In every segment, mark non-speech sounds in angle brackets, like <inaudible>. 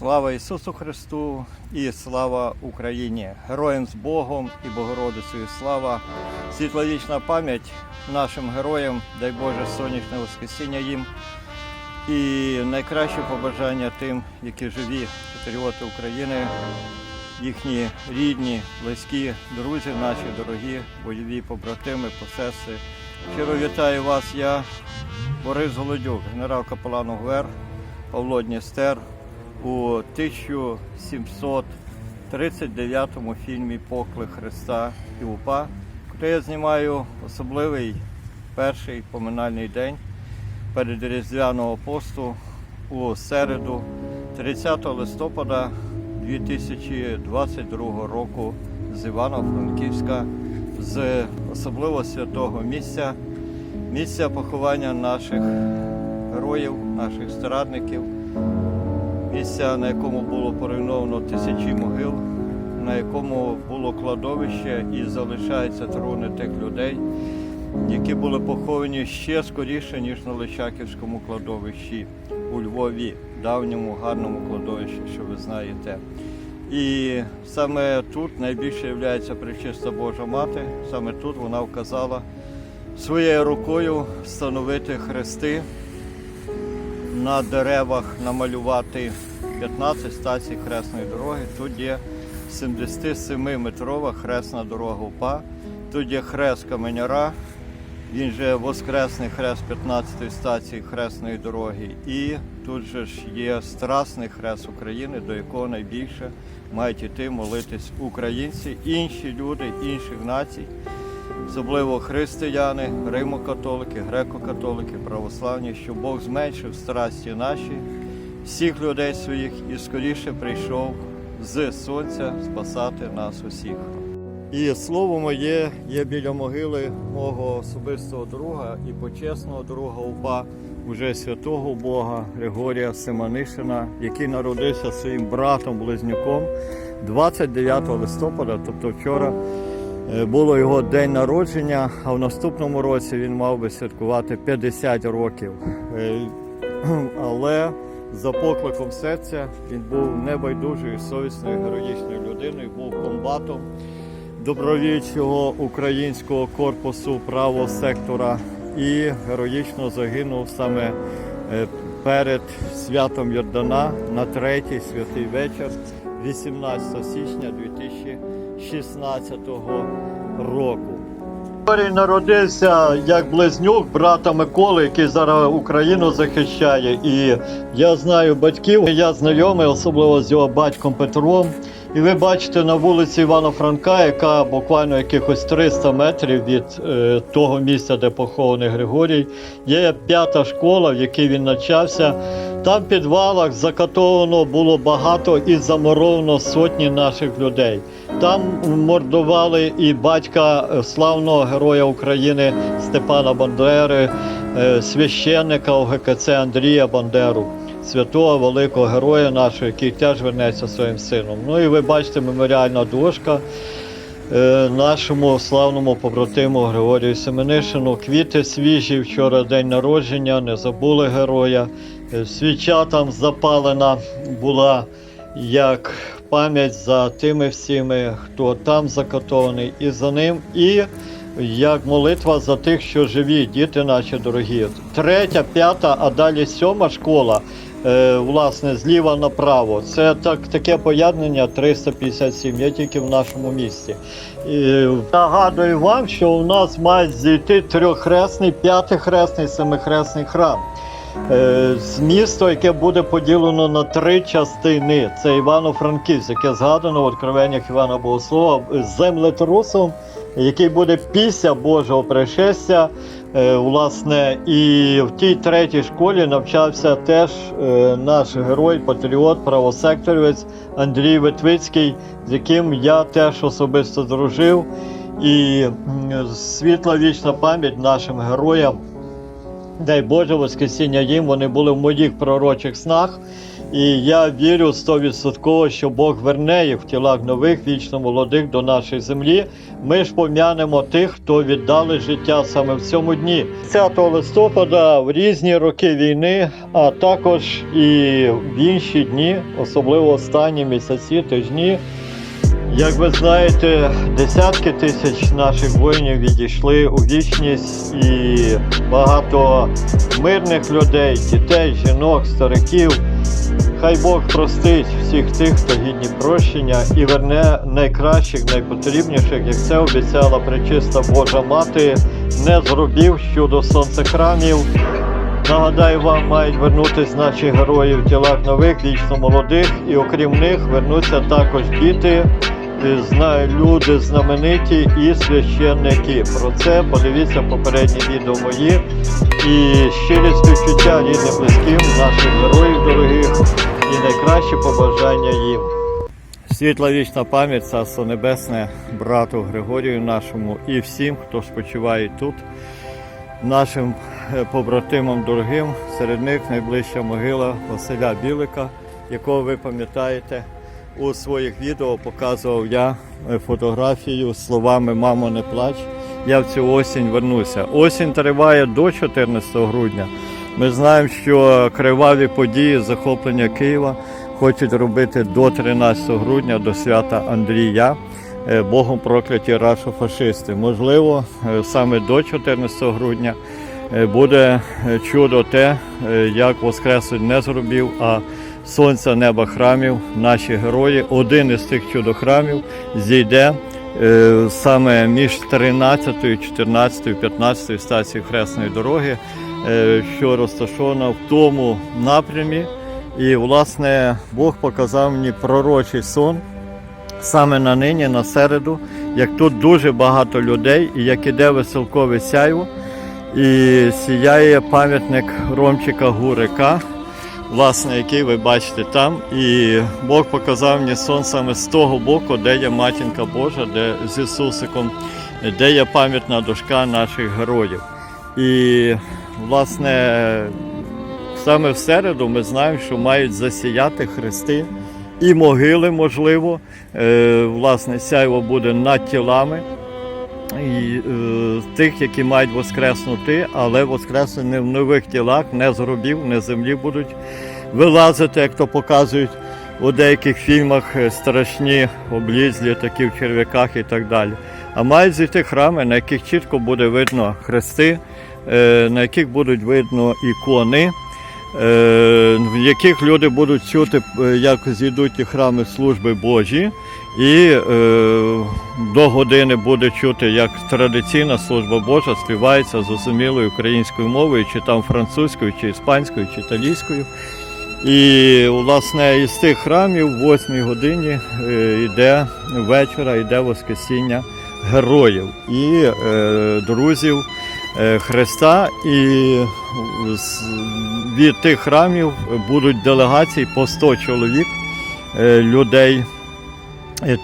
Слава Ісусу Христу і слава Україні! Героям з Богом і Богородицею слава! Світловічна пам'ять нашим героям, дай Боже, сонячне Воскресіння їм. І найкраще побажання тим, які живі патріоти України, їхні рідні, близькі, друзі, наші дорогі, бойові побратими, посестри. Щиро вітаю вас, я Борис Голодюк, генерал капелан УГВР, Павло Дністер у 1739 фільмі Поклик Христа і УПА, де я знімаю особливий перший поминальний день перед Різдвяного посту у середу, 30 листопада 2022 року з Івано-Франківська, з особливо святого місця, місця поховання наших героїв, наших страдників, місця, на якому було поруйновано тисячі могил, на якому було кладовище і залишаються труни тих людей, які були поховані ще скоріше, ніж на Личаківському кладовищі у Львові, давньому гарному кладовищі, що ви знаєте. І саме тут найбільше є причиста Божа Мати, саме тут вона вказала своєю рукою встановити хрести на деревах намалювати 15 стацій хресної дороги. Тут є 77-метрова хресна дорога УПА, тут є хрест Каменяра, він же Воскресний хрест 15-ї стації хресної дороги. І тут же ж є Страсний хрест України, до якого найбільше мають іти молитись українці, інші люди інших націй особливо християни, римо-католики, греко-католики, православні, щоб Бог зменшив страсті наші, всіх людей своїх і скоріше прийшов з сонця спасати нас усіх. І слово моє є біля могили мого особистого друга і почесного друга УПА, уже святого Бога Григорія Семанишина, який народився своїм братом-близнюком 29 листопада, тобто вчора. Е, Було його день народження, а в наступному році він мав би святкувати 50 років. Е, <clears throat> Але за покликом серця він був небайдужою, совісною, героїчною людиною, був комбатом добровільчого українського корпусу правого сектора і героїчно загинув саме е, перед святом Йордана на третій святий вечір 18 січня 2016 року. Григорій народився як близнюк брата Миколи, який зараз Україну захищає. І я знаю батьків, я знайомий, особливо з його батьком Петром. І ви бачите на вулиці Івана Франка, яка буквально якихось 300 метрів від е, того місця, де похований Григорій, є п'ята школа, в якій він навчався. Там в підвалах закатовано було багато і замуровано сотні наших людей. Там мордували і батька е, славного героя України Степана Бандери, е, священника ОГКЦ Андрія Бандеру, святого великого героя нашого, який теж вернеться своїм сином. Ну і ви бачите меморіальна дошка е, нашому славному побратиму Григорію Семенишину. Квіти свіжі, вчора день народження, не забули героя. Свіча там запалена була як пам'ять за тими всіми, хто там закатований, і за ним, і як молитва за тих, що живі, діти наші дорогі. Третя, п'ята, а далі сьома школа. е, Власне, зліва направо. Це так, таке поєднання 357 є тільки в нашому місті. І нагадую вам, що у нас мають зійти трьоххресний, п'ятихресний, семихресний храм. Е, місто, яке буде поділено на три частини. Це Івано-Франківськ, яке згадано в откровеннях Івана Богослова землетрусом, який буде після Божого пришестя. Е, Власне, і в тій третій школі навчався теж е, наш герой, патріот, правосекторівець Андрій Ветвицький, з яким я теж особисто дружив. І світла вічна пам'ять нашим героям. Дай Боже, Воскресіння їм, вони були в моїх пророчих снах. І я вірю стовідсотково, що Бог верне їх в тілах нових, вічно молодих до нашої землі. Ми ж пом'янемо тих, хто віддали життя саме в цьому дні. 10 листопада в різні роки війни, а також і в інші дні, особливо останні місяці, тижні. Як ви знаєте, десятки тисяч наших воїнів відійшли у вічність і багато мирних людей, дітей, жінок, стариків. Хай Бог простить всіх тих, хто гідні прощення і верне найкращих, найпотрібніших, як це обіцяла пречиста Божа Мати, не зробив щодо сонцехрамів. Нагадаю, вам мають вернутись наші герої в тілах нових, вічно молодих, і окрім них вернуться також діти, е, зна- люди знамениті і священники. Про це подивіться попередні відео мої. І щирі співчуття рідним близьким наших героїв дорогих і найкращі побажання їм. Світла вічна пам'ять, царство небесне, брату Григорію нашому і всім, хто спочиває тут нашим е, побратимам дорогим. Серед них найближча могила Василя Білика, якого ви пам'ятаєте. У своїх відео показував я е, фотографію словами Мамо, не плач. Я в цю осінь вернуся. Осінь триває до 14 грудня. Ми знаємо, що криваві події захоплення Києва хочуть робити до 13 грудня, до свята Андрія. Е, Богом прокляті рашофашисти. Можливо, е, саме до 14 грудня буде чудо те, як Воскресуть не зробив, а сонця неба храмів, наші герої, один із тих чудохрамів зійде е, саме між 13, 14, 15 стацією Хресної дороги, е, що розташована в тому напрямі. І, власне, Бог показав мені пророчий сон саме на нині, на середу, як тут дуже багато людей, і як іде веселкове сяйво, і сіяє пам'ятник Ромчика Гурика, власне, який ви бачите там. І Бог показав мені сон саме з того боку, де є матінка Божа, де з Ісусиком, де є пам'ятна дошка наших героїв. І, власне, саме в середу ми знаємо, що мають засіяти хрести і могили, можливо. Е, власне, сяйво буде над тілами і, е, тих, які мають воскреснути, але воскреснути не в нових тілах, не з гробів, не з землі будуть вилазити, як то показують у деяких фільмах е, страшні облізлі, такі в черв'яках і так далі. А мають зійти храми, на яких чітко буде видно хрести, е, на яких будуть видно ікони. Е, в яких люди будуть чути, е, як зійдуть ті храми служби Божі, і е, до години буде чути, як традиційна служба Божа співається зрозумілою українською мовою, чи там французькою, чи іспанською, чи італійською. І, власне, із тих храмів в 8 годині е, йде вечора, йде Воскресіння героїв і е, друзів е, Христа. І з- від тих храмів будуть делегації по 100 чоловік е, людей,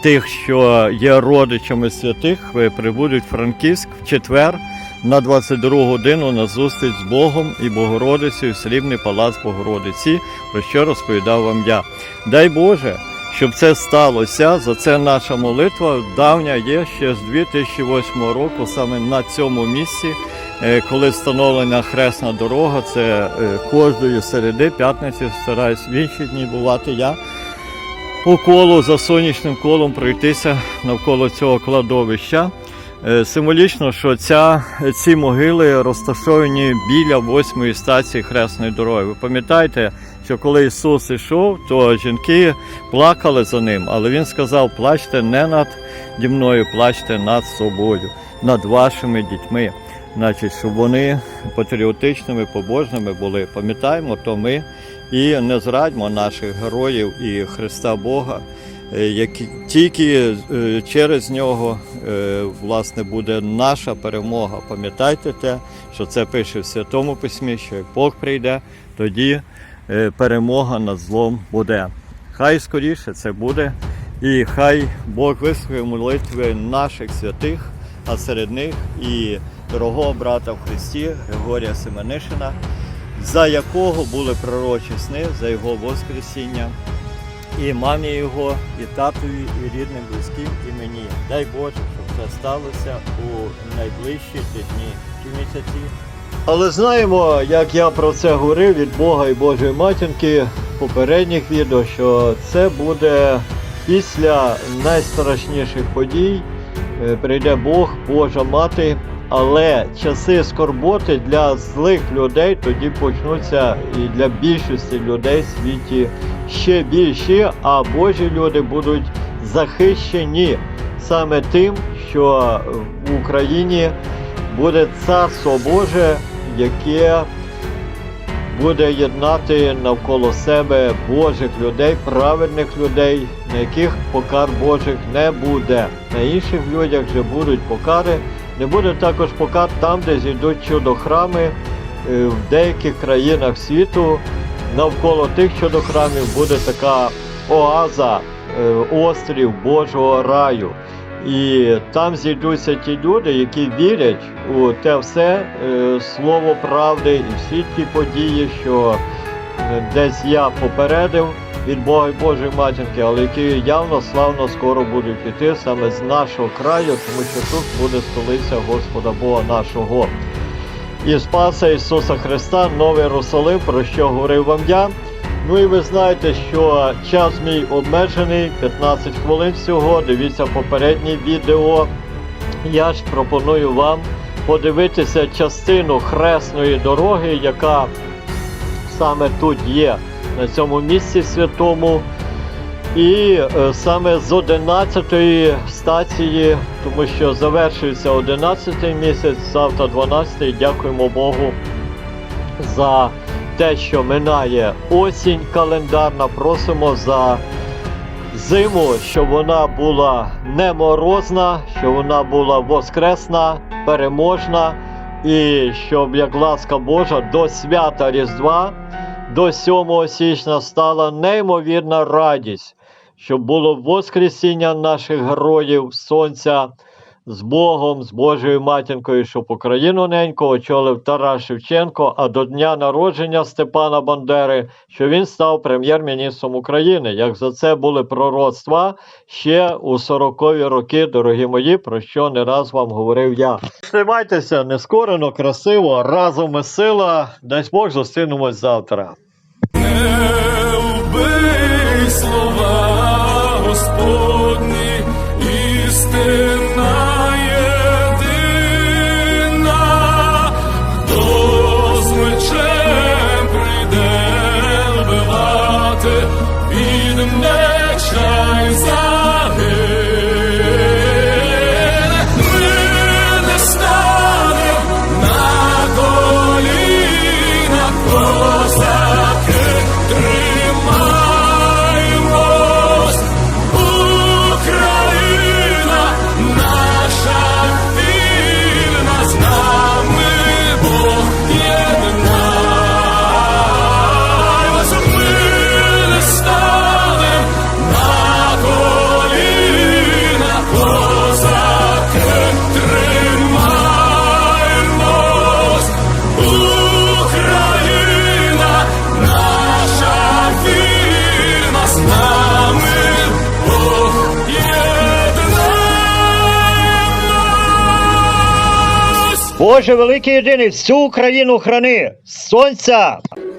тих, що є родичами святих, е, прибудуть в Франківськ в четвер на 22 годину на зустріч з Богом і Богородицею, Срібний палац Богородиці, про що розповідав вам я. Дай Боже, щоб це сталося. За це наша молитва давня є ще з 2008 року, саме на цьому місці. Е, коли встановлена хресна дорога, це е, кожної середи, п'ятниці, стараюсь в інші дні бувати я. По колу за сонячним колом пройтися навколо цього кладовища. Е, Символічно, що ця, ці могили розташовані біля восьмої стації Хресної дороги. Ви пам'ятаєте, що коли Ісус ішов, то жінки плакали за ним, але Він сказав: плачте не над мною, плачте над собою, над вашими дітьми. Значить, щоб вони патріотичними, побожними були. Пам'ятаємо, то ми і не зрадьмо наших героїв і Христа Бога, е, які тільки е, через нього е, власне буде наша перемога. Пам'ятайте те, що це пише в Святому Письмі, що як Бог прийде, тоді перемога над злом буде. Хай скоріше це буде, і хай Бог вислухає молитви наших святих, а серед них і дорогого брата в Христі Григорія Семенишина за якого були пророчі сни, за його Воскресіння. І мамі його, і татові, і рідним, близьким, і мені. Дай Боже, щоб це сталося у найближчі дні ті місяці. Але знаємо, як я про це говорив від Бога і Божої матінки в попередніх відео, що це буде після найстрашніших подій. Е, Прийде Бог, Божа мати, але часи скорботи для злих людей тоді почнуться і для більшості людей в світі ще більші, а Божі люди будуть захищені саме тим, що в Україні буде царство Боже, яке буде єднати навколо себе Божих людей, праведних людей, на яких покар Божих не буде. На інших людях вже будуть покари. Не буде також покар там, де зійдуть чудохрами е, в деяких країнах світу. Навколо тих чудохрамів буде така оаза, е, острів Божого раю. І там зійдуться ті люди, які вірять у те все е, слово правди і всі ті події, що десь я попередив від Бога і Божої матінки, але які явно славно скоро будуть йти саме з нашого краю, тому що тут буде столиця Господа Бога нашого. І Спаса Ісуса Христа, Новий Єрусалим, про що говорив вам я. Ну і ви знаєте, що час мій обмежений, 15 хвилин всього. Дивіться попереднє відео. Я ж пропоную вам подивитися частину хресної дороги, яка саме тут є, на цьому місці святому. І е, саме з 11-ї стації, тому що завершується 11-й місяць, завтра 12-й, дякуємо Богу за те, що минає осінь календарна. Просимо за зиму, щоб вона була не морозна, щоб вона була воскресна, переможна, і щоб, як ласка Божа, до свята Різдва, до 7 січня стала неймовірна радість, щоб було Воскресіння наших героїв, Сонця з Богом, з Божою матінкою, щоб Україну неньку очолив Тарас Шевченко, а до дня народження Степана Бандери, що він став прем'єр-міністром України. Як за це були пророцтва ще у 40-ві роки, дорогі мої, про що не раз вам говорив я. Тримайтеся нескорено, красиво, разом і сила. Дай Бог зустрінемось завтра. Не вбий слова Господні, Боже великий єдиний, всю Україну храни, сонця,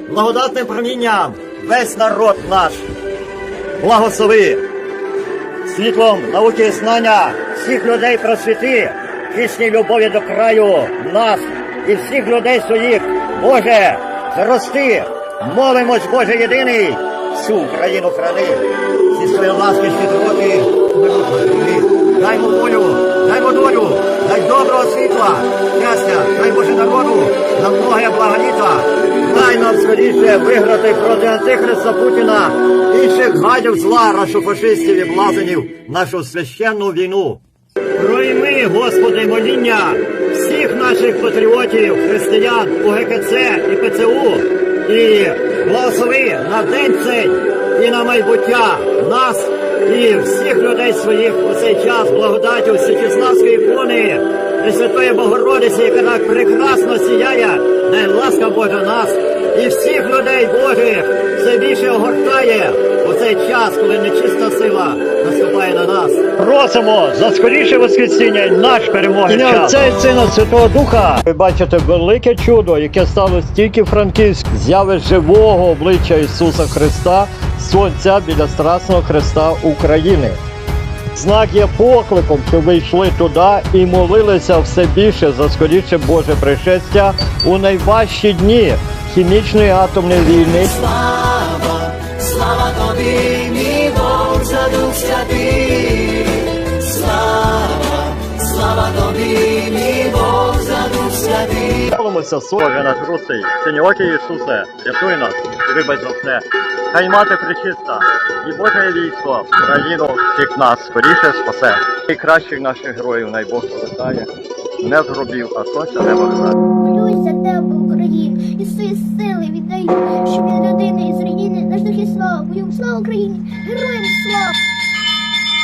благодатним промінням весь народ наш. Благослови світлом науки і знання всіх людей просвіти, пісній любові до краю нас і всіх людей своїх. Боже, зрости, молимось, Боже єдиний, всю Україну храни. Зі своєї ласки щедроти Даймо волю, даймо долю, дай доброго світла, щастя, дай Боже народу, на многое благоліта. Дай нам скоріше виграти проти Антихриста Путіна, інших гадів зла, рашофашистів і блазенів, нашу священну війну. Пройми, Господи, моління всіх наших патріотів, християн у ГКЦ і ПЦУ, і благослови на день цей і на майбуття нас і всіх людей своїх у цей час благодаттю Всечеславської ікони Пресвятої Богородиці, яка так прекрасно сіяє, дай ласка Божа нас і всіх людей Божих все більше огортає у цей час, коли нечиста сила наступає на нас. Просимо за скоріше воскресіння наш перемоги. Ім'я Отця і Сина Святого Духа. Ви бачите велике чудо, яке сталося тільки Франківськ. Зяви живого обличчя Ісуса Христа, Сонця біля Страсного Христа України. Знак є покликом, що ви йшли туди і молилися все більше за скоріше Боже пришестя у найважчі дні хімічної атомної війни. Молимося, Боже наш русий, синьокий Ісусе, рятуй нас і вибач за все. Хай мати причиста і Боже військо, країну всіх нас скоріше спасе. Найкращих наших героїв най Бог повертає, не з гробів, а сонця неба крає. Молюсь за тебе, Україну, і свої сили віддаю, щоб від родини і з руїни наш дух і слава, бою слава Україні, героям слава!